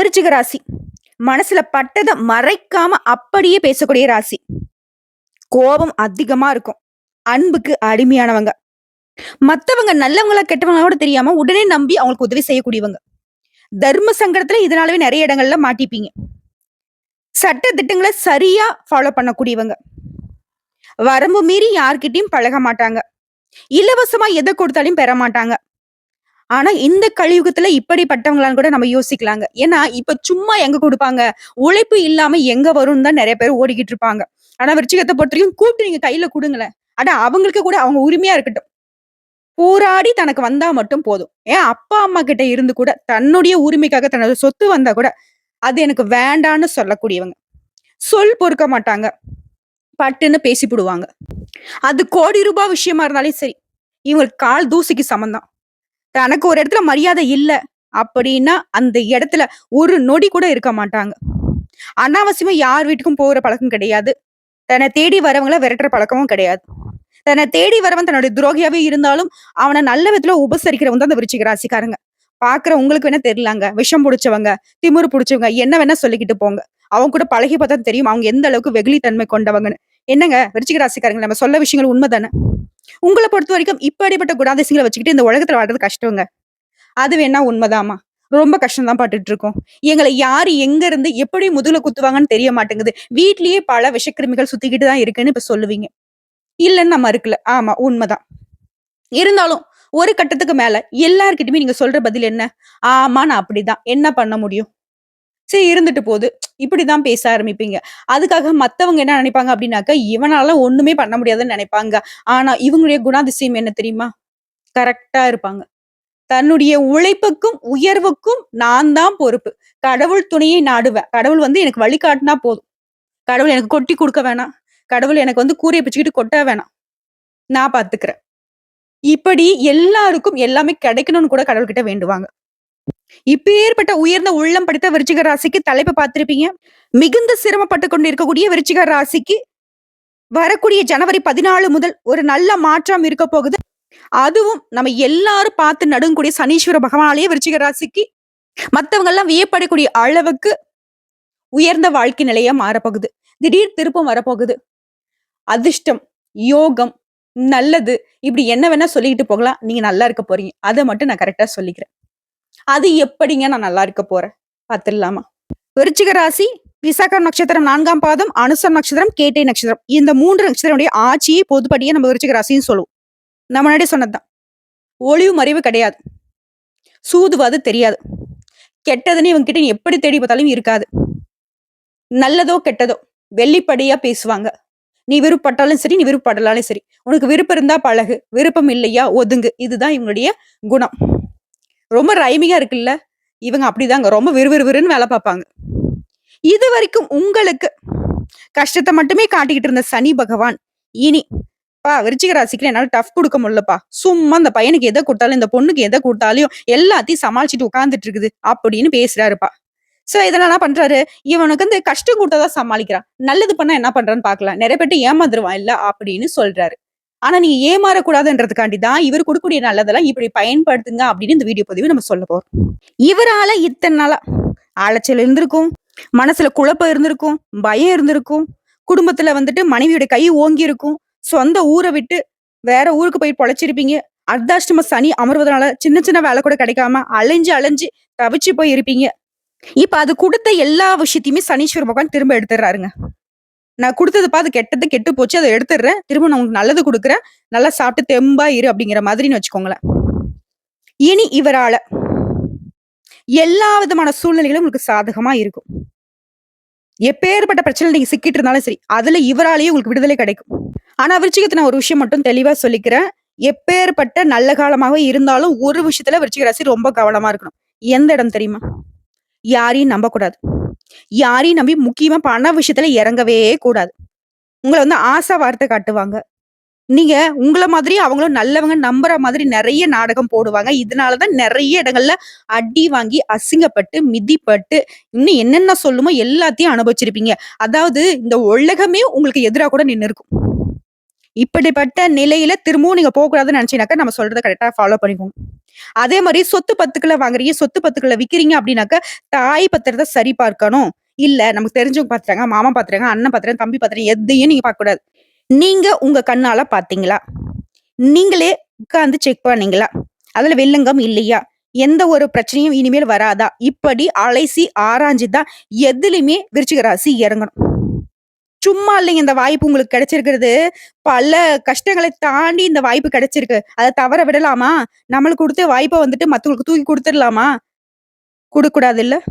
விருச்சிக ராசி. மனசுல பட்டதை மறைக்காம அப்படியே பேசக்கூடிய ராசி. கோபம் அதிகமா இருக்கும். அன்புக்கு அடிமையானவங்க. மத்தவங்க நல்லவங்களா கெட்டவங்களா கூட தெரியாம உடனே நம்பி அவங்களுக்கு உதவி செய்யக்கூடியவங்க. தர்ம சங்கடத்துல இதனாலவே நிறைய இடங்கள்ல மாட்டிப்பீங்க. சட்ட திட்டங்களை சரியா ஃபாலோ பண்ணக்கூடியவங்க. வரம்பு மீறி யார்கிட்டயும் பழக மாட்டாங்க. இலவசமா எதை கொடுத்தாலும் பெற மாட்டாங்க. ஆனா இந்த கலியுகத்துல இப்படிப்பட்டவங்களான்னு கூட நம்ம யோசிக்கலாங்க. ஏன்னா இப்ப சும்மா எங்க கொடுப்பாங்க? உழைப்பு இல்லாம எங்க வரும்னு தான் நிறைய பேர் ஓடிக்கிட்டு இருப்பாங்க. ஆனா விருச்சிகத்தை பொறுத்த வரைக்கும் கூப்பிட்டு நீங்க கையில கொடுங்களேன். ஆனா அவங்களுக்கு கூட அவங்க உரிமையா இருக்கட்டும். போராடி தனக்கு வந்தா மட்டும் போதும். ஏன் அப்பா அம்மா கிட்ட இருந்து கூட தன்னுடைய உரிமைக்காக தன்னோட சொத்து வந்தா கூட அது எனக்கு வேண்டான்னு சொல்லக்கூடியவங்க. சொல் பொறுக்க மாட்டாங்க. பட்டுன்னு பேசிவிடுவாங்க அது கோடி ரூபாய் விஷயமா இருந்தாலும் சரி. இவங்களுக்கு கால் தூசிக்கு சமந்தான். தனக்கு ஒரு இடத்துல மரியாதை இல்ல அப்படின்னா அந்த இடத்துல ஒரு நொடி கூட இருக்க மாட்டாங்க. அனாவசியமா யார் வீட்டுக்கும் போகிற பழக்கம் கிடையாது. தன்னை தேடி வரவங்கள விரட்டுற பழக்கமும் கிடையாது. தன்னை தேடி வரவன் தன்னுடைய துரோகியாவே இருந்தாலும் அவனை நல்ல விதத்துல உபசரிக்கிறவங்க தான் அந்த விருச்சிக ராசிக்காரங்க. பாக்குற உங்களுக்கு வேணா தெரியலாங்க. விஷம் பிடிச்சவங்க திமுரு பிடிச்சவங்க என்ன வேணா சொல்லிக்கிட்டு போங்க. அவங்க கூட பழகி பார்த்தா தெரியும். அவங்க எந்த அளவுக்கு வெகுளித்தன்மை கொண்டவங்கன்னு. என்னங்க? விருச்சிக ராசிக்காரங்க நம்ம சொல்ல விஷயங்கள் உண்மைதானே? உங்களை பொறுத்த வரைக்கும் இப்படிப்பட்ட குணாதிசங்களை வச்சுக்கிட்டு இந்த உலகத்துல வாழ்றது கஷ்டங்க. அது வேணா உண்மைதாமா ரொம்ப கஷ்டம் தான் பட்டுட்டு இருக்கோம் எங்களை யாரு எங்க இருந்து எப்படி முதுகுல குத்துவாங்கன்னு தெரிய மாட்டேங்குது. வீட்லயே பல விஷக்கிருமிகள் சுத்திக்கிட்டு தான் இருக்குன்னு இப்ப சொல்லுவீங்க. இல்லைன்னு நம்ம இருக்குல்ல ஆமா உண்மைதான். இருந்தாலும் ஒரு கட்டத்துக்கு மேல எல்லார்கிட்டயுமே நீங்க சொல்ற பதில் என்ன? ஆமா நான் அப்படிதான். என்ன பண்ண முடியும்? சரி இருந்துட்டு போகுது. இப்படிதான் பேச ஆரம்பிப்பீங்க. அதுக்காக மத்தவங்க என்ன நினைப்பாங்க அப்படின்னாக்கா இவனால ஒண்ணுமே பண்ண முடியாதுன்னு நினைப்பாங்க. ஆனா இவங்களுடைய குணாதிசயம் என்ன தெரியுமா? கரெக்டா இருப்பாங்க. தன்னுடைய உழைப்புக்கும் உயர்வுக்கும் நான் தான் பொறுப்பு. கடவுள் துணையை நாடுவேன். கடவுள் வந்து எனக்கு வழிகாட்டினா போதும். கடவுள் எனக்கு கொட்டி கொடுக்க வேணாம். கடவுள் எனக்கு வந்து கூரையை பிச்சுக்கிட்டு கொட்ட வேணாம். நான் பாத்துக்கிறேன். இப்படி எல்லாருக்கும் எல்லாமே கிடைக்கணும்னு கூட கடவுள்கிட்ட வேண்டுவாங்க. இப்பேற்பட்ட உயர்ந்த உள்ளம் படித்த விருச்சிக ராசிக்கு தலைப்பு பார்த்திருப்பீங்க. மிகுந்த சிரமப்பட்டு கொண்டு இருக்கக்கூடிய விருச்சிக ராசிக்கு வரக்கூடிய ஜனவரி பதினாலு முதல் ஒரு நல்ல மாற்றம் இருக்க போகுது. அதுவும் நம்ம எல்லாரும் பார்த்து நடுங்கக்கூடிய சனீஸ்வர பகவானாலேயே விருச்சிக ராசிக்கு மத்தவங்க எல்லாம் வியப்படக்கூடிய அளவுக்கு உயர்ந்த வாழ்க்கை நிலையா மாறப்போகுது. திடீர் திருப்பம் வரப்போகுது. அதிர்ஷ்டம் யோகம் நல்லது இப்படி என்ன வேணா சொல்லிக்கிட்டு போகலாம். நீங்க நல்லா இருக்க போறீங்க. அதை மட்டும் நான் கரெக்டா சொல்லிக்கிறேன். அது எப்படிங்க நான் நல்லா இருக்க போறேன்? பார்த்துடலாமா விருச்சிக ராசி விசாகம் நட்சத்திரம் நான்காம் பாதம் அனுசம் நட்சத்திரம் கேட்டை நட்சத்திரம். இந்த மூன்று நட்சத்திரமுடைய ஆட்சியை பொதுப்படியே நம்ம விருச்சிக ராசின்னு சொல்லுவோம். நம்ம முன்னாடி சொன்னதுதான். ஒளிவு மறைவு கிடையாது. சூதுவாது தெரியாது. கெட்டதுன்னு இவங்க கிட்ட எப்படி தேடி பார்த்தாலும் இருக்காது. நல்லதோ கெட்டதோ வெள்ளிப்படியா பேசுவாங்க. நீ விருப்பப்பட்டாலும் சரி நீ விருப்பப்படலாலும் சரி. உனக்கு விருப்பம் இருந்தா பழகு. விருப்பம் இல்லையா ஒதுங்கு. இதுதான் இவங்களுடைய குணம். ரொம்ப ரைமிங்கா இருக்குல்ல? இவங்க அப்படிதாங்க. ரொம்ப விறுவிறுவிறுன்னு வேலை பார்ப்பாங்க. இது வரைக்கும் உங்களுக்கு கஷ்டத்தை மட்டுமே காட்டிக்கிட்டு இருந்த சனி பகவான் இனி பா விருச்சிக ராசிக்கு என்னால் டஃப் கொடுக்க முடியலப்பா. சும்மா அந்த பையனுக்கு எதை கொடுத்தாலும் இந்த பொண்ணுக்கு எதை கொடுத்தாலையும் எல்லாத்தையும் சமாளிச்சுட்டு உட்காந்துட்டு இருக்குது அப்படின்னு பேசுறாருப்பா. சோ இதெல்லாம் என்ன பண்றாரு? இவனுக்கு வந்து கஷ்டம் கொடுத்தாதான் சமாளிக்கிறான். நல்லது பண்ணா என்ன பண்றான்னு பாக்கலாம் நிறைய பேர்ட்டு ஏமாந்துருவான் இல்ல அப்படின்னு சொல்றாரு. ஆனா நீங்க ஏமாறக்கூடாதுன்றதுக்காண்டி தான் இவர் கொடுக்கக்கூடிய நல்லதெல்லாம் இப்படி பயன்படுத்துங்க அப்படின்னு இந்த வீடியோ பதிவு நம்ம சொல்ல போறோம். இவரால இத்தனை நாளா அலைச்சல் இருந்திருக்கும் மனசுல குழப்பம் இருந்திருக்கும் பயம் இருந்திருக்கும் குடும்பத்துல வந்துட்டு மனைவியோட கை ஓங்கி இருக்கும் சொந்த ஊரை விட்டு வேற ஊருக்கு போய் பொழைச்சிருப்பீங்க அர்த்தாஷ்டம சனி அமர்வதனால சின்ன சின்ன வேலை கூட கிடைக்காம அலைஞ்சு அலைஞ்சு தவிச்சு போய் இருப்பீங்க இப்ப அது கொடுத்த எல்லா விஷயத்தையுமே சனீஸ்வர பகவான் திரும்ப எடுத்துடுறாருங்க. நான் கொடுத்ததுப்பா அது கெட்டது கெட்டு போச்சு அதை எடுத்துடுறேன். திரும்ப நான் உங்களுக்கு நல்லது கொடுக்குறேன். நல்லா சாப்பிட்டு தெம்பா இரு அப்படிங்கிற மாதிரின்னு வச்சுக்கோங்களேன். இனி இவரால எல்லா விதமான சூழ்நிலைகளும் உங்களுக்கு சாதகமா இருக்கும். எப்பேற்பட்ட பிரச்சனை நீங்க சிக்கிட்டு இருந்தாலும் சரி அதுல இவராலேயே உங்களுக்கு விடுதலை கிடைக்கும். ஆனா விருச்சிகத்தை நான் ஒரு விஷயம் மட்டும் தெளிவா சொல்லிக்கிறேன். எப்பேற்பட்ட நல்ல காலமாக இருந்தாலும் ஒரு விஷயத்துல விருச்சிக ராசி ரொம்ப கவனமா இருக்கணும். எந்த இடம் தெரியுமா? யாரையும் நம்பக்கூடாது. யாரையும் நம்பி முக்கியமா பண விஷயத்துல இறங்கவே கூடாது. உங்களை வந்து ஆசை வார்த்தை காட்டுவாங்க. நீங்க உங்கள மாதிரி அவங்களும் நல்லவங்க நம்புற மாதிரி நிறைய நாடகம் போடுவாங்க. இதனாலதான் நிறைய இடங்கள்ல அடி வாங்கி அசிங்கப்பட்டு மிதிப்பட்டு இன்னும் என்னென்ன சொல்லுமோ எல்லாத்தையும் அனுபவிச்சிருப்பீங்க. அதாவது இந்த உலகமே உங்களுக்கு எதிராக கூட நின்று இருக்கும் இப்படிப்பட்ட நிலையில திரும்பவும் நீங்க போகக்கூடாதுன்னு நினைச்சீங்கன்னாக்கா நம்ம சொல்றத கரெக்டா ஃபாலோ பண்ணிக்கோங்க. அதே மாதிரி சொத்து பத்துக்களை வாங்குறீங்க சொத்து பத்துக்களை விக்கிறீங்க அப்படின்னாக்கா தாய் பத்திரத்தை சரி பார்க்கணும். இல்ல நமக்கு தெரிஞ்சவங்க பாத்துறாங்க மாமா பாத்துறாங்க அண்ணன் பாத்துறாங்க தம்பி பாத்துறாங்க எதையும் நீங்க பார்க்க கூடாது நீங்க உங்க கண்ணால பாத்தீங்களா நீங்களே உட்கார்ந்து செக் பண்ணீங்களா? அதுல வெள்ளங்கம் இல்லையா? எந்த ஒரு பிரச்சனையும் இனிமேல் வராதா? இப்படி அலைசி ஆராய்ஞ்சுதான் எதுலையுமே விருச்சிக ராசி இறங்கணும். சும்மா இல்லைங்க இந்த வாய்ப்பு உங்களுக்கு கிடைச்சிருக்கிறது. பல கஷ்டங்களை தாண்டி இந்த வாய்ப்பு கிடைச்சிருக்கு. அதை தவற விடலாமா? நம்மளுக்கு கொடுத்த வாய்ப்பை வந்துட்டு மற்றவங்களுக்கு தூக்கி கொடுத்துடலாமா? கொடுக்கூடாது இல்ல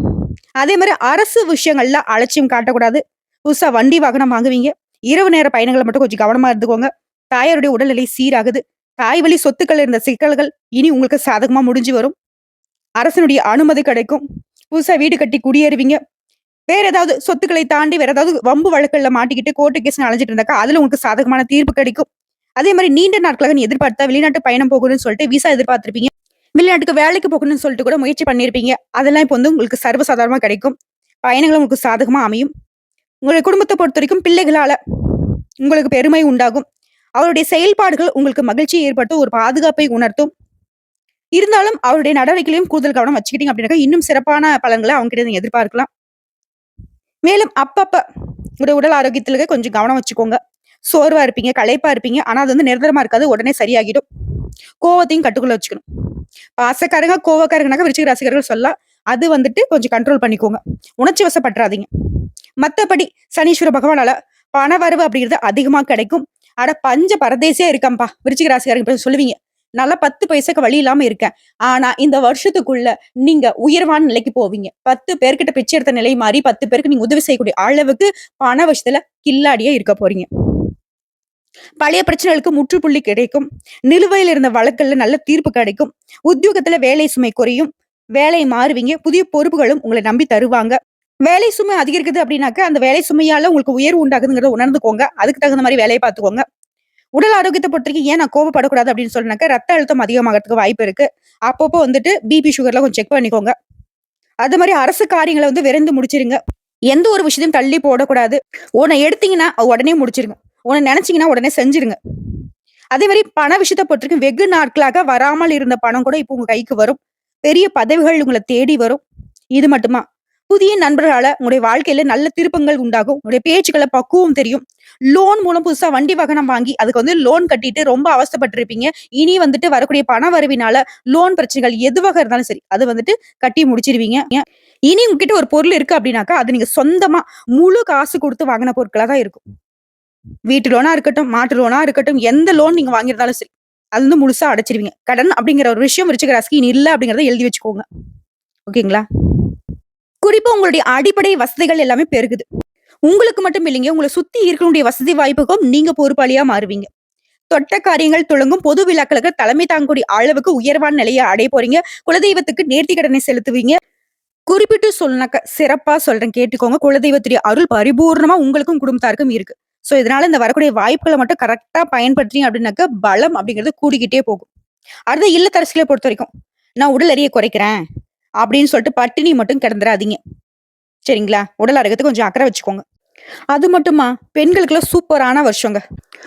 அதே மாதிரி அரசு விஷயங்கள்ல அலட்சியம் காட்டக்கூடாது. புதுசா வண்டி வாகனம் வாங்குவீங்க. இரவு நேர பயணங்களை மட்டும் கொஞ்சம் கவனமா இருந்துக்கோங்க. தாயாருடைய உடல்நிலை சீராகுது. தாய் வழி சொத்துக்கள் இருந்த சிக்கல்கள் இனி உங்களுக்கு சாதகமா முடிஞ்சு வரும். அரசனுடைய அனுமதி கிடைக்கும். புதுசா வீடு கட்டி குடியேறுவீங்க. வேற ஏதாவது சொத்துக்களை தாண்டி வேற ஏதாவது வம்பு வழக்குல மாட்டிக்கிட்டு கோர்ட்டு கேஸ் அழைஞ்சிட்டு இருந்தாக்கா அதுல உங்களுக்கு சாதகமான தீர்ப்பு கிடைக்கும். அதே மாதிரி நீண்ட நாட்களாக நீ எதிர்பார்த்தா வெளிநாட்டு பயணம் போகணும்னு சொல்லிட்டு விசா எதிர்பார்த்திருப்பீங்க. வெளிநாட்டுக்கு வேலைக்கு போகணும்னு சொல்லிட்டு கூட முயற்சி பண்ணியிருப்பீங்க அதெல்லாம் இப்போ வந்து உங்களுக்கு சர்வசாதாரணமா கிடைக்கும். பயணங்கள் உங்களுக்கு சாதகமா அமையும். உங்களுடைய குடும்பத்தை பொறுத்த வரைக்கும் பிள்ளைகளால உங்களுக்கு பெருமை உண்டாகும். அவருடைய செயல்பாடுகள் உங்களுக்கு மகிழ்ச்சியை ஏற்படுத்தும் ஒரு பாதுகாப்பை உணர்த்தும். இருந்தாலும் அவருடைய நடவடிக்கையிலையும் கூடுதல் கவனம் வச்சுக்கிட்டீங்க அப்படின்னாக்கா இன்னும் சிறப்பான பலன்களை அவங்க கிட்ட எதிர்பார்க்கலாம். மேலும் அப்பப்ப உடைய உடல் ஆரோக்கியத்துல கொஞ்சம் கவனம் வச்சுக்கோங்க. சோர்வா இருப்பீங்க களைப்பா இருப்பீங்க. ஆனா அது வந்து நிரந்தரமா இருக்காது. உடனே சரியாகிடும். கோவத்தையும் கட்டுக்குள்ள வச்சுக்கணும். பாசக்காரங்க கோவக்காரங்கனாக்க விருச்சிக ராசிக்காரர்கள் சொல்லலாம். அது வந்துட்டு கொஞ்சம் கண்ட்ரோல் பண்ணிக்கோங்க. உணர்ச்சி வசப்பட்டுறாதீங்க. மத்தபடி சனீஸ்வர பகவானால பண வரவு அப்படிங்கிறது அதிகமா கிடைக்கும். ஆனா பஞ்ச பரதேசியா இருக்கம்பா விருச்சிக ராசிக்காரங்க சொல்லுவீங்க. நல்லா பத்து பைசாக்கு வழி இல்லாம இருக்கேன். ஆனா இந்த வருஷத்துக்குள்ள நீங்க உயர்வான நிலைக்கு போவீங்க. பத்து பேர்கிட்ட பிச்சை எடுத்த நிலை மாறி பத்து பேருக்கு நீங்க உதவி செய்யக்கூடிய அளவுக்கு பண விஷயத்துல கில்லாடியா இருக்க போறீங்க. பழைய பிரச்சனைகளுக்கு முற்றுப்புள்ளி கிடைக்கும். நிலுவையில் இருந்த வழக்குல நல்ல தீர்ப்பு கிடைக்கும். உத்தியோகத்துல வேலை சுமை குறையும். வேலை மாறுவீங்க. புதிய பொறுப்புகளும் உங்களை நம்பி தருவாங்க. வேலை சுமை அதிகரிக்குது அப்படின்னாக்க அந்த வேலை சுமையால உங்களுக்கு உயர்வு உண்டாகுதுங்கிறத உணர்ந்துக்கோங்க. அதுக்கு தகுந்த மாதிரி வேலையை பார்த்துக்கோங்க. உடல் ஆரோக்கியத்தை பொறுத்த ஏன் நான் கோவப்படக்கூடாது அப்படின்னு சொன்னாக்க ரத்த அழுத்தம் அதிகமாகிறதுக்கு வாய்ப்பு இருக்கு. அப்பப்போ வந்துட்டு பிபி சுகர்லாம் கொஞ்சம் செக் பண்ணிக்கோங்க. அது மாதிரி அரசு காரியங்களை வந்து விரைந்து முடிச்சிருங்க. எந்த ஒரு விஷயத்தையும் தள்ளி போடக்கூடாது. உன்னை எடுத்தீங்கன்னா உடனே முடிச்சிருங்க. உன்னை நினைச்சீங்கன்னா உடனே செஞ்சிருங்க. அதே மாதிரி பண விஷயத்தை பொறுத்திருக்கும் வெகு நாட்களாக வராமல் இருந்த பணம் கூட இப்போ உங்க கைக்கு வரும். பெரிய பதவிகள் உங்களை தேடி வரும். இது மட்டுமா? புதிய நண்பர்களால உங்களுடைய வாழ்க்கையில நல்ல திருப்பங்கள் உண்டாகும். உங்களுடைய பேச்சுக்களை பக்குவம் தெரியும். லோன் மூலம் புதுசா வண்டி வாகனம் வாங்கி அதுக்கு வந்து லோன் கட்டிட்டு ரொம்ப அவஸ்தைப்பட்டிருப்பீங்க. இனி வந்துட்டு வரக்கூடிய பண வரவினால லோன் பிரச்சனைகள் எதுவாக இருந்தாலும் சரி அது வந்துட்டு கட்டி முடிச்சிருவீங்க. இனி உங்ககிட்ட ஒரு பொருள் இருக்கு அப்படின்னாக்கா அது நீங்க சொந்தமா முழு காசு கொடுத்து வாங்கின பொருட்களா தான் இருக்கும். வீட்டு லோனா இருக்கட்டும் மாட்டு லோனா இருக்கட்டும் எந்த லோன் நீங்க வாங்கியிருந்தாலும் சரி அது வந்து முழுசா அடைச்சிருவீங்க. கடன் அப்படிங்கிற ஒரு விஷயம் விருச்சிக ராசிக்கு இனி இல்ல அப்படிங்கறத எழுதி வச்சுக்கோங்க. ஓகேங்களா? குறிப்பா உங்களுடைய அடிப்படை வசதிகள் எல்லாமே பெருகுது. உங்களுக்கு மட்டும் இல்லைங்க உங்களை சுத்தி இருக்கக்கூடிய வசதி வாய்ப்புக்கும் நீங்க பொறுப்பாளியா மாறுவீங்க. தொட்ட காரியங்கள் தொடங்கும் பொது விழாக்களுக்கு தலைமை தாங்கக்கூடிய அளவுக்கு உயர்வான நிலையை அடைய போறீங்க. குலதெய்வத்துக்கு நேர்த்தி கடனை செலுத்துவீங்க. குறிப்பிட்டு சொல்லனாக்க சிறப்பா சொல்றேன் கேட்டுக்கோங்க. குலதெய்வத்துடைய அருள் பரிபூர்ணமா உங்களுக்கும் குடும்பத்தாருக்கும் இருக்கு. சோ இதனால இந்த வரக்கூடிய வாய்ப்புகளை மட்டும் கரெக்டா பயன்படுத்துறீங்க அப்படின்னாக்க பலம் அப்படிங்கிறது கூடிக்கிட்டே போகும். அடுத்த இல்லத்தரசிகளை பொறுத்த வரைக்கும் நான் உடல் அறிய குறைக்கிறேன். அப்படின்னு சொல்லிட்டு பட்டினி மட்டும் கிடந்துடாதீங்க சரிங்களா? உடல் ஆரோக்கியத்தை கொஞ்சம் அக்கறை வச்சுக்கோங்க. அது மட்டுமா? பெண்களுக்குலாம் சூப்பரான வருஷங்க.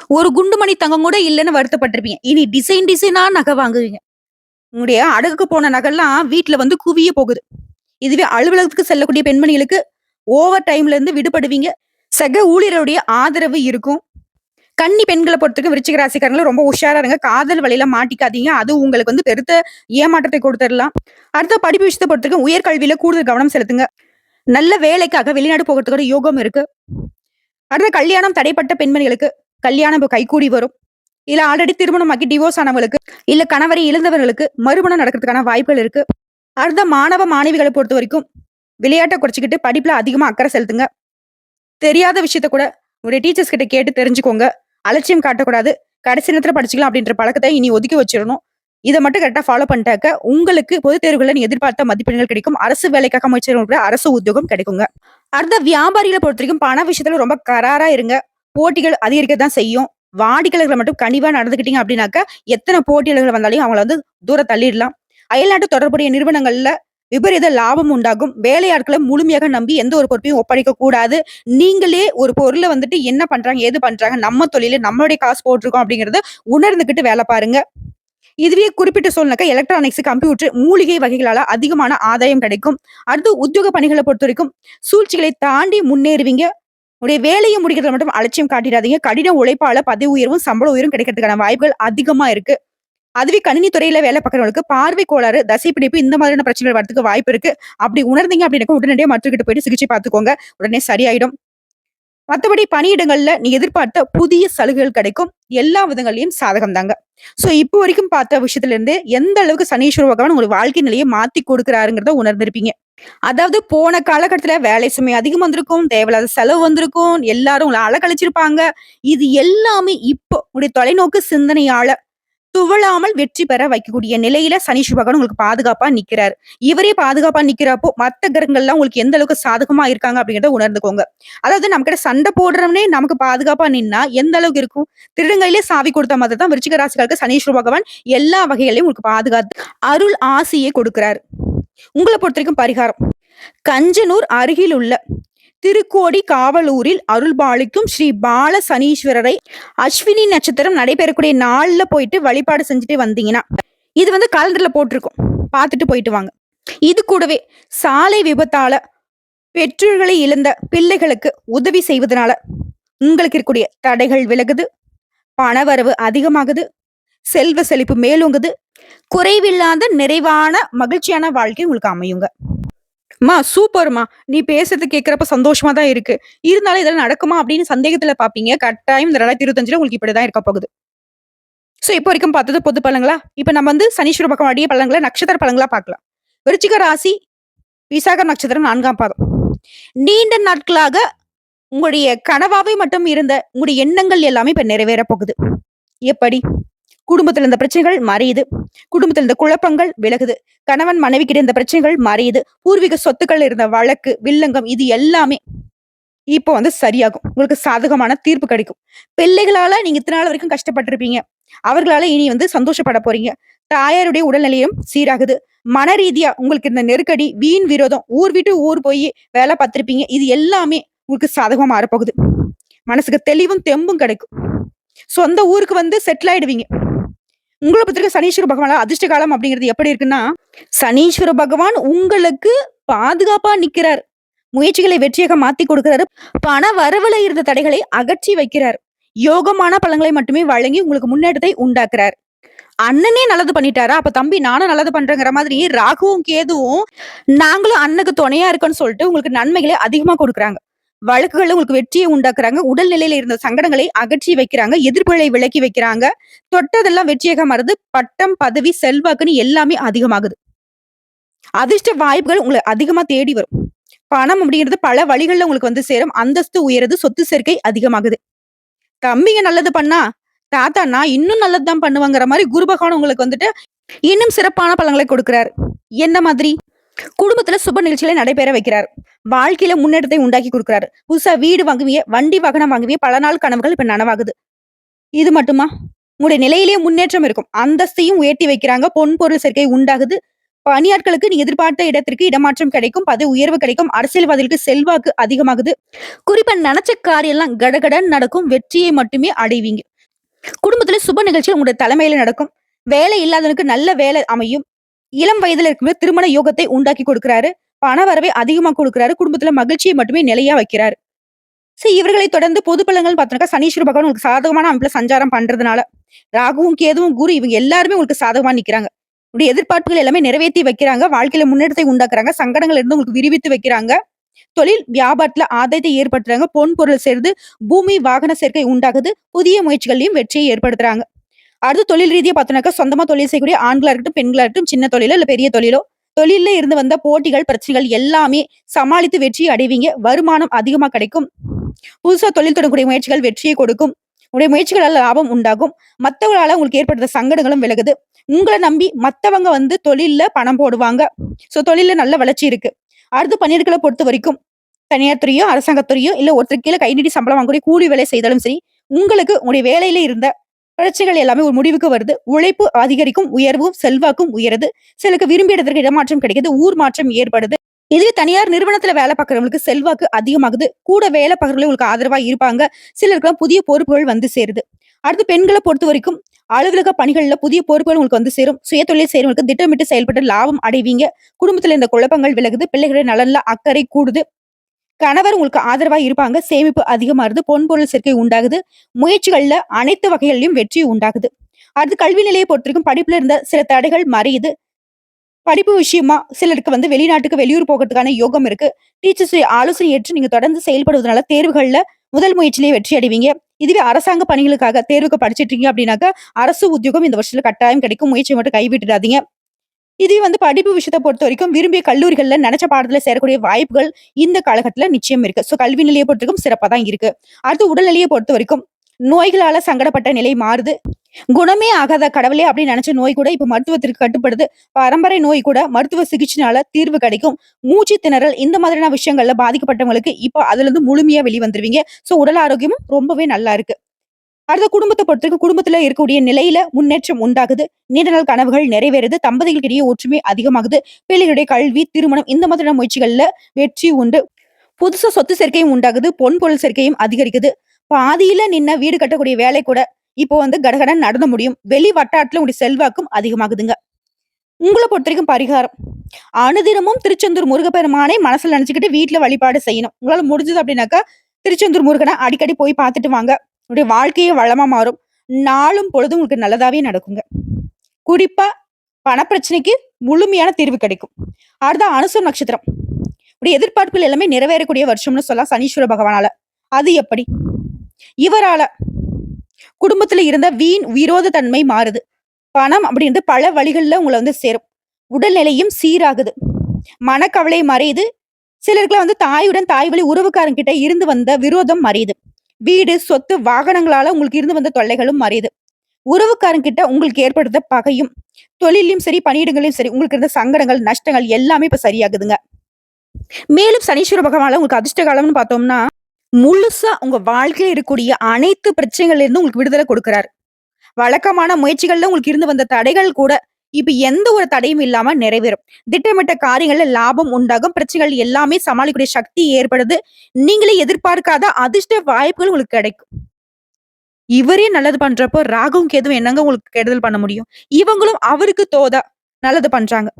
ஒரு குண்டு மணி தங்கம் கூட இல்லைன்னு வருத்தப்பட்டிருப்பீங்க. இனி டிசைன் டிசைனா நகை வாங்குவீங்க. உங்களுடைய அடகுக்கு போன நகைலாம் வீட்டுல வந்து குவிய போகுது. இதுவே அலுவலகத்துக்கு செல்லக்கூடிய பெண்மணிகளுக்கு ஓவர் டைம்ல இருந்து விடுபடுவீங்க. சக ஊழியருடைய ஆதரவு இருக்கும். கன்னி பெண்களை பொறுத்தவரைக்கும் விருச்சிக ராசிக்காரங்களும் ரொம்ப உஷாரா இருங்க. காதல் வழியில மாட்டிக்காதீங்க. அது உங்களுக்கு வந்து பெருத்த ஏமாற்றத்தை கொடுத்துடலாம். அடுத்த படிப்பு விஷயத்தை பொறுத்தவரைக்கும் உயர்கல்வியில கூடுதல் கவனம் செலுத்துங்க. நல்ல வேலைக்காக வெளிநாடு போகிறதுக்கு யோகம் இருக்கு. அடுத்த கல்யாணம் தடைப்பட்ட பெண்மணிகளுக்கு கல்யாணம் இப்போ கைகூடி வரும். இல்ல ஆல்ரெடி திருமணமாக்கி டிவோர்ஸ் ஆனவங்களுக்கு இல்ல கணவரை இழந்தவர்களுக்கு மறுமணம் நடக்கிறதுக்கான வாய்ப்புகள் இருக்கு. அடுத்த மாணவ மாணவிகளை பொறுத்த வரைக்கும் விளையாட்டை குறைச்சிக்கிட்டு படிப்புல அதிகமா அக்கறை செலுத்துங்க. தெரியாத விஷயத்த கூட உங்களுடைய டீச்சர்ஸ் கிட்ட கேட்டு தெரிஞ்சுக்கோங்க. அலட்சியம் காட்டக்கூடாது. கடைசி நேரத்தில் படிச்சுக்கலாம் அப்படின்ற பழக்கத்தை இனி ஒதுக்கி வச்சிடணும். இதை மட்டும் கரெக்டாக ஃபாலோ பண்ணிட்டாக்க உங்களுக்கு பொதுத் தேர்வுகளில் எதிர்பார்த்த மதிப்பெண்கள் கிடைக்கும். அரசு வேலைக்காக முயற்சி அரசு உத்தியோகம் கிடைக்குங்க. அடுத்த வியாபாரிகளை பொறுத்த வரைக்கும் பண விஷயத்துல ரொம்ப கராரா இருங்க. போட்டிகள் அதிகரிக்க தான் செய்யும். வாடிக்கையாளர்களை மட்டும் கனிவா நடந்துக்கிட்டீங்க அப்படின்னாக்க எத்தனை போட்டியாளர்கள் வந்தாலையும் அவங்கள வந்து தூர தள்ளிடலாம் அயல்நாட்டு தொடர்புடைய நிறுவனங்கள்ல விபரீத லாபம் உண்டாகும். வேலையாட்களை முழுமையாக நம்பி எந்த ஒரு பொறுப்பையும் ஒப்படைக்க கூடாது. நீங்களே ஒரு பொருள வந்துட்டு என்ன பண்றாங்க, ஏது பண்றாங்க, நம்ம தொழில நம்மளுடைய காசு போட்டிருக்கோம் அப்படிங்கறத உணர்ந்துகிட்டு வேலை பாருங்க. இதுவே குறிப்பிட்ட சூழ்நிலைக்கு எலக்ட்ரானிக்ஸ், கம்ப்யூட்டர், மூலிகை வகைகளால அதிகமான ஆதாயம் கிடைக்கும். அடுத்து உத்தியோக பணிகள பொறுத்தவரைக்கும் சூழ்ச்சிகளை தாண்டி முன்னேறுவீங்க. உடைய வேலையை முடிக்கிறதுல மட்டும் அலட்சியம் காட்டிடாதீங்க. கடின உழைப்பால பதவி உயர்வும், சம்பள உயர்வும் கிடைக்கிறதுக்கான வாய்ப்புகள் அதிகமா இருக்கு. அதுவே கணினி துறையில வேலை பார்க்குறவங்களுக்கு பார்வை கோளாறு, தசைப்பிடிப்பு இந்த மாதிரியான பிரச்சனைகள் வரதுக்கு வாய்ப்பு இருக்கு. அப்படி உணர்ந்தீங்க அப்படின்னாக்க உடனடியா மருத்துவர்கிட்ட போயிட்டு சிகிச்சை பார்த்துக்கோங்க. உடனே சரியாயிடும். மற்றபடி பணியிடங்கள்ல நீ எதிர்பார்த்த புதிய சலுகைகள் கிடைக்கும். எல்லா விதங்களையும் சாதகம் தாங்க. சோ இப்போ வரைக்கும் பார்த்த விஷயத்துல இருந்து எந்த அளவுக்கு சனீஸ்வர பகவான் உங்களுக்கு வாழ்க்கை நிலையை மாத்தி கொடுக்குறாருங்கிறத உணர்ந்திருப்பீங்க. அதாவது போன காலகட்டத்துல வேலை சுமை அதிகம் வந்திருக்கும், தேவையில்லாத செலவு வந்திருக்கும், எல்லாரும் உங்களை அழகழிச்சிருப்பாங்க இது எல்லாமே இப்போ உங்களுடைய தொலைநோக்கு சிந்தனையால துவளாமல் வெற்றி பெற வைக்கக்கூடிய நிலையில சனி பகவான் உங்களுக்கு பாதுகாப்பா நிக்கிறார் இவரே பாதுகாப்பா நிக்கிறப்போ, மத்த கிரகங்கள்லாம் உங்களுக்கு எந்த அளவுக்கு சாதகமா இருக்காங்க அப்படிங்கிறத உணர்ந்துக்கோங்க. அதாவது நம்ம கிட்ட சண்டை போடுறவனே நமக்கு பாதுகாப்பா நின்னா எந்த அளவுக்கு இருக்கும்? திருடங்களிலே சாவி கொடுத்த மாதிரி தான் விருச்சிக ராசிகளுக்கு சனீஸ்வர பகவான் எல்லா வகைகளையும் உங்களுக்கு பாதுகாத்து அருள் ஆசியை கொடுக்கிறாரு. பொறுத்த வரைக்கும் பரிகாரம். கஞ்சனூர் அருகில் உள்ள திருக்கோடி காவலூரில் அருள்பாலிக்கும் ஸ்ரீ பால சனீஸ்வரரை அஸ்வினி நட்சத்திரம் நடைபெறக்கூடிய நாளில் போயிட்டு வழிபாடு செஞ்சுட்டு வந்தீங்கன்னா, இது வந்து காலண்டர்ல போட்டிருக்கும். பார்த்துட்டு போயிட்டு வாங்க. இது கூடவே சாலை விபத்தால பெற்றோர்களை இழந்த பிள்ளைகளுக்கு உதவி செய்வதனால உங்களுக்கு இருக்கக்கூடிய தடைகள் விலகுது. பணவரவு அதிகமாகுது. செல்வ செழிப்பு மேலோங்குது. குறைவில்லாத நிறைவான மகிழ்ச்சியான வாழ்க்கை உங்களுக்கு அமையுங்க. அம்மா சூப்பர்மா! நீ பேசுறது கேட்குறப்ப சந்தோஷமா தான் இருக்கு. இருந்தாலும் இதெல்லாம் நடக்குமா அப்படின்னு சந்தேகத்துல பாப்பீங்க கட்டாயம் இந்த 2025ல உங்களுக்கு இப்படிதான் இருக்க போகுது. ஸோ இப்போ வரைக்கும் பார்த்தது பொது பழங்களா இப்போ நம்ம வந்து சனீஸ்வர பக்கம் அடிய பழங்களை நட்சத்திர பழங்களா பார்க்கலாம். விருச்சிக ராசி, விசாகர் நட்சத்திரம் நான்காம் பாதம். நீண்ட நாட்களாக உங்களுடைய கனவாவே மட்டும் இருந்த உங்களுடைய எண்ணங்கள் எல்லாமே இப்ப நிறைவேற போகுது. எப்படி? குடும்பத்துல இருந்த பிரச்சனைகள் மறையுது. குடும்பத்துல இருந்த குழப்பங்கள் விலகுது. கணவன் மனைவிக்கிட்ட இருந்த பிரச்சனைகள் மறையுது. பூர்வீக சொத்துக்கள் இருந்த வழக்கு, வில்லங்கம் இது எல்லாமே இப்போ வந்து சரியாகும். உங்களுக்கு சாதகமான தீர்ப்பு கிடைக்கும். பிள்ளைகளால நீங்க இத்தனை நாள் வரைக்கும் கஷ்டப்பட்டிருப்பீங்க அவர்களால இனி வந்து சந்தோஷப்பட போறீங்க. தாயாருடைய உடல்நிலையும் சீராகுது. மன ரீதியா உங்களுக்கு இருந்த நெருக்கடி, வீண் விரோதம், ஊர் விட்டு ஊர் போய் வேலை பார்த்திருப்பீங்க. இது எல்லாமே உங்களுக்கு சாதகமா மாறப்போகுது. மனசுக்கு தெளிவும், தெம்பும் கிடைக்கும். சொந்த ஊருக்கு வந்து செட்டில் ஆயிடுவீங்க. உங்களை பொறுத்தவரைக்கும் சனீஸ்வர பகவான அதிர்ஷ்ட காலம் அப்படிங்கிறது எப்படி இருக்குன்னா, சனீஸ்வர பகவான் உங்களுக்கு பாதுகாப்பா நிக்கிறார். முயற்சிகளை வெற்றியாக மாத்தி கொடுக்கிறாரு. பண வரவுல இருந்த தடைகளை அகற்றி வைக்கிறார். யோகமான பழங்களை மட்டுமே வழங்கி உங்களுக்கு முன்னேற்றத்தை உண்டாக்குறார். அண்ணனே நல்லது பண்ணிட்டாரா, அப்ப தம்பி நானும் நல்லது பண்றேங்கிற மாதிரி ராகுவும், கேதுவும் நாங்களும் அண்ணனுக்கு துணையா இருக்கோம்னு சொல்லிட்டு உங்களுக்கு நன்மைகளை அதிகமா கொடுக்குறாங்க. வழக்குகள் உங்களுக்கு வெற்றியை உண்டாக்குறாங்க. உடல்நிலையில இருந்த சங்கடங்களை அகற்றி வைக்கிறாங்க. எதிர்ப்புகளை விலக்கி வைக்கிறாங்க. தொட்டதெல்லாம் வெற்றியாக மாறுது. பட்டம், பதவி, செல்வாக்குன்னு எல்லாமே அதிகமாகுது. அதிர்ஷ்ட வாய்ப்புகள் உங்களை அதிகமா தேடி வரும். பணம் அப்படிங்கிறது பல வழிகள்ல உங்களுக்கு வந்து சேரும். அந்தஸ்து உயருது. சொத்து சேர்க்கை அதிகமாகுது. தம்பிங்க நல்லது பண்ணா, தாத்தா நான் இன்னும் நல்லதுதான் பண்ணுவாங்கிற மாதிரி குரு பகவான் உங்களுக்கு வந்துட்டு இன்னும் சிறப்பான பழங்களை கொடுக்கிறார். என்ன மாதிரி? குடும்பத்துல சுப நிகழ்ச்சிகளை நடைபெற வைக்கிறார். வாழ்க்கையில முன்னேற்றத்தை உண்டாக்கி கொடுக்கிறாரு. புதுசா வீடு வாங்குவீங்க, வண்டி வாகனம் வாங்குவீங்க. பல நாள் கனவுகள் இப்ப நனவாகுது. இது மட்டுமா? உங்களுடைய நிலையிலேயே முன்னேற்றம் இருக்கும். அந்தஸ்தையும் உயர்த்தி வைக்கிறாங்க. பொன் பொருள் சேர்க்கை உண்டாகுது. பணியாட்களுக்கு நீ எதிர்பார்த்த இடத்திற்கு இடமாற்றம் கிடைக்கும். பதவி உயர்வு கிடைக்கும். அரசியல்வாதிகளுக்கு செல்வாக்கு அதிகமாகுது. குறிப்பா நெனச்ச காரியம்லாம் கடகடன் நடக்கும். வெற்றியை மட்டுமே அடைவீங்க. குடும்பத்துல சுப நிகழ்ச்சி உங்களுடைய தலைமையில நடக்கும். வேலை இல்லாதவனுக்கு நல்ல வேலை அமையும். இளம் வயதுல இருக்கும்போது திருமண யோகத்தை உண்டாக்கி கொடுக்கிறாரு. பண வரவை அதிகமா கொடுக்கிறாரு. குடும்பத்துல மகிழ்ச்சியை மட்டுமே நிலையா வைக்கிறாரு. சரி இவர்களை தொடர்ந்து பொது பலங்கள் பார்த்தோம்னாக்கா சனீஸ்வர பகவான் உங்களுக்கு சாதகமான அமைப்புல சஞ்சாரம் பண்றதுனால, ராகுவும், கேதுவும், குரு இவங்க எல்லாருமே உங்களுக்கு சாதகமா நிக்கிறாங்க. உங்களுடைய எதிர்பார்ப்புகள் எல்லாமே நிறைவேத்தி வைக்கிறாங்க. வாழ்க்கையில முன்னேற்றத்தை உண்டாக்குறாங்க. சங்கடங்கள் இருந்து உங்களுக்கு விரிவித்து வைக்கிறாங்க. தொழில், வியாபாரத்துல ஆதாயத்தை ஏற்படுத்துறாங்க. பொன் பொருள் சேர்ந்து பூமி, வாகன சேர்க்கை உண்டாகுது. புதிய முயற்சிகள்லயும் வெற்றியை ஏற்படுத்துறாங்க. அடுத்து தொழில் ரீதியாக பார்த்தோம்னாக்கா சொந்தமாக தொழில் செய்யக்கூடிய ஆண்களாக இருக்கட்டும், பெண்களாக இருக்கட்டும், சின்ன தொழிலோ இல்லை பெரிய தொழிலோ, தொழிலில் இருந்து வந்த போட்டிகள், பிரச்சனைகள் எல்லாமே சமாளித்து வெற்றி அடைவீங்க. வருமானம் அதிகமாக கிடைக்கும். புதுசா தொழில் தொடங்கக்கூடிய முயற்சிகள் வெற்றியை கொடுக்கும். உடைய முயற்சிகளால் லாபம் உண்டாகும். மற்றவங்களால உங்களுக்கு ஏற்படுத்த சங்கடங்களும் விலகுது. உங்களை நம்பி மற்றவங்க வந்து தொழிலில் பணம் போடுவாங்க. ஸோ தொழிலில் நல்ல வளர்ச்சி இருக்கு. அடுத்து பண்ணியிருக்களை பொறுத்த வரைக்கும் தனியார் துறையோ, அரசாங்கத்துறையோ இல்லை ஒருத்தர் கீழே கை நீட்டி சம்பளம் வாங்கக்கூடிய கூலி வேலை செய்தாலும் சரி, உங்களுக்கு உங்களுடைய வேலையில இருந்த பிரச்சனைகள் எல்லாமே ஒரு முடிவுக்கு வருது. உழைப்பு அதிகரிக்கும் உயர்வும் செல்வாக்கும் உயருது. சிலருக்கு விரும்பிய இடத்திற்கு இடமாற்றம் கிடைக்குது ஊர் மாற்றம் ஏற்படுது. இதுவே தனியார் நிறுவனத்துல வேலை பார்க்கறவங்களுக்கு செல்வாக்கு அதிகமாகுது. கூட வேலை பார்க்கறவங்களே உங்களுக்கு ஆதரவா இருப்பாங்க. சிலருக்குலாம் புதிய பொறுப்புகள் வந்து சேருது. அடுத்து பெண்களை பொறுத்த வரைக்கும் அலுவலக பணிகள்ல புதிய பொறுப்புகள் உங்களுக்கு வந்து சேரும். சுயதொழில் செய்யறவங்களுக்கு திட்டமிட்டு செயல்பட்டு லாபம் அடைவீங்க. குடும்பத்துல இந்த குழப்பங்கள் விலகுது. பிள்ளைகளுடைய நலன்ல அக்கறை கூடுது. கணவர் உங்களுக்கு ஆதரவா இருப்பாங்க. சேமிப்பு அதிகமாகுது பொன்பொருள் சேர்க்கை உண்டாகுது. முயற்சிகள்ல அனைத்து வகைகளிலும் வெற்றி உண்டாகுது. அடுத்து கல்வி நிலையை பொறுத்திருக்கும் படிப்புல இருந்த சில தடைகள் மறையுது. படிப்பு விஷயமா சிலருக்கு வந்து வெளிநாட்டுக்கு வெளியூர் போகிறதுக்கான யோகம் இருக்கு. டீச்சர்ஸ் ஆலோசனை ஏற்று நீங்க தொடர்ந்து செயல்படுவதனால தேர்வுகள்ல முதல் முயற்சியிலேயே வெற்றி அடைவீங்க. இதுவே அரசாங்க பணிகளுக்காக தேர்வுக்கு படிச்சிட்டு இருக்கீங்க அப்படின்னாக்கா அரசு உத்தியோகம் இந்த வருஷத்துல கட்டாயம் கிடைக்கும். முயற்சி மட்டும் கைவிட்டுடாதீங்க. இதே வந்து படிப்பு விஷயத்தை பொறுத்த வரைக்கும் விரும்பிய கல்லூரிகள்ல நினைச்ச பாடத்துல சேரக்கூடிய வாய்ப்புகள் இந்த காலகட்டத்துல நிச்சயம் இருக்கு. சோ கல்வி நிலையை பொறுத்த வரைக்கும் சிறப்பாக தான் இருக்கு. அடுத்து உடல்நிலையை பொறுத்த வரைக்கும் நோய்களால சங்கடப்பட்ட நிலை மாறுது. குணமே ஆகாத கடவுளே அப்படின்னு நினைச்ச நோய் கூட இப்ப மருத்துவத்திற்கு கட்டுப்படுது. பரம்பரை நோய் கூட மருத்துவ சிகிச்சைனால தீர்வு கிடைக்கும். மூச்சு திணறல் இந்த மாதிரியான விஷயங்கள்ல பாதிக்கப்பட்டவங்களுக்கு இப்போ அதுல இருந்து முழுமையா வெளிவந்துருவீங்க சோ உடல் ஆரோக்கியமும் ரொம்பவே நல்லா இருக்கு. அடுத்த குடும்பத்தை பொறுத்தவரைக்கும் குடும்பத்துல இருக்கக்கூடிய நிலையில முன்னேற்றம் உண்டாகுது. நீண்ட நாள் கனவுகள் நிறைவேறுது. தம்பதிகளுக்கிடையே ஒற்றுமை அதிகமாகுது. பிள்ளைகளுடைய கல்வி திருமணம் இந்த மாதிரியான முயற்சிகள்ல வெற்றி உண்டு. புதுசா சொத்து சேர்க்கையும் உண்டாகுது. பொன் பொருள் சேர்க்கையும் அதிகரிக்குது. பாதியில நின்ன வீடு கட்டக்கூடிய வேலை கூட இப்போ வந்து கடகடன் நடந்து முடியும். வெளி வட்டாரத்துல உங்களுடைய செல்வாக்கும் அதிகமாகுதுங்க. உங்களை பொறுத்த வரைக்கும் பரிகாரம். அனுதினமும் திருச்செந்தூர் முருகப்பெருமானை மனசுல நினைச்சுக்கிட்டு வீட்டுல வழிபாடு செய்யணும். உங்களால முடிஞ்சது அப்படின்னாக்கா திருச்செந்தூர் முருகனை அடிக்கடி போய் பார்த்துட்டு வாங்க. உங்களுடைய வாழ்க்கையே வளமா மாறும். நாளும் பொழுதும் உங்களுக்கு நல்லதாவே நடக்குங்க. குறிப்பா பணப்பிரச்சனைக்கு முழுமையான தீர்வு கிடைக்கும். அடுத்த அனுசம் நட்சத்திரம். உடைய எதிர்பார்ப்புகள் எல்லாமே நிறைவேறக்கூடிய வருஷம்னு சொல்லலாம் சனீஸ்வர பகவானால. அது எப்படி? இவரால குடும்பத்துல இருந்த வீண் விரோத தன்மை மாறுது. பணம் அப்படின்றது பல வழிகள்ல உங்களை வந்து சேரும். உடல்நிலையும் சீராகுது. மனக்கவலை மறையுது. சிலருக்குலாம் வந்து தாயுடன் தாய் வழி உறவுக்காரங்க கிட்ட இருந்து வந்த விரோதம் மறையுது. வீடு சொத்து வாகனங்களால உங்களுக்கு இருந்து வந்த தொல்லைகளும் மறையுது. உறவுக்காரங்கிட்ட உங்களுக்கு ஏற்படுத்த பகையும் தொழிலையும் சரி பணியிடங்களையும் சரி உங்களுக்கு இருந்த சங்கடங்கள் நஷ்டங்கள் எல்லாமே இப்ப சரியாகுதுங்க. மேலும் சனீஸ்வர பகவான உங்களுக்கு அதிர்ஷ்ட காலம்னு பார்த்தோம்னா முழுசா உங்க வாழ்க்கையில இருக்கக்கூடிய அனைத்து பிரச்சனைகள்ல இருந்து உங்களுக்கு விடுதலை கொடுக்கிறாரு. வழக்கமான முயற்சிகள்ல உங்களுக்கு இருந்து வந்த தடைகள் கூட இப்ப எந்த ஒரு தடையும் இல்லாம நிறைவேறும். திட்டமிட்ட காரியங்கள்ல லாபம் உண்டாகும். பிரச்சனைகள் எல்லாமே சமாளிக்கக்கூடிய சக்தி ஏற்படுது. நீங்களே எதிர்பார்க்காத அதிர்ஷ்ட வாய்ப்புகள் உங்களுக்கு கிடைக்கும். இவரே நல்லது பண்றப்போ ராகவும் கேதுவும் என்னங்க உங்களுக்கு கெடுதல் பண்ண முடியும்? இவங்களும் அவருக்கு தோதா நல்லது பண்றாங்க.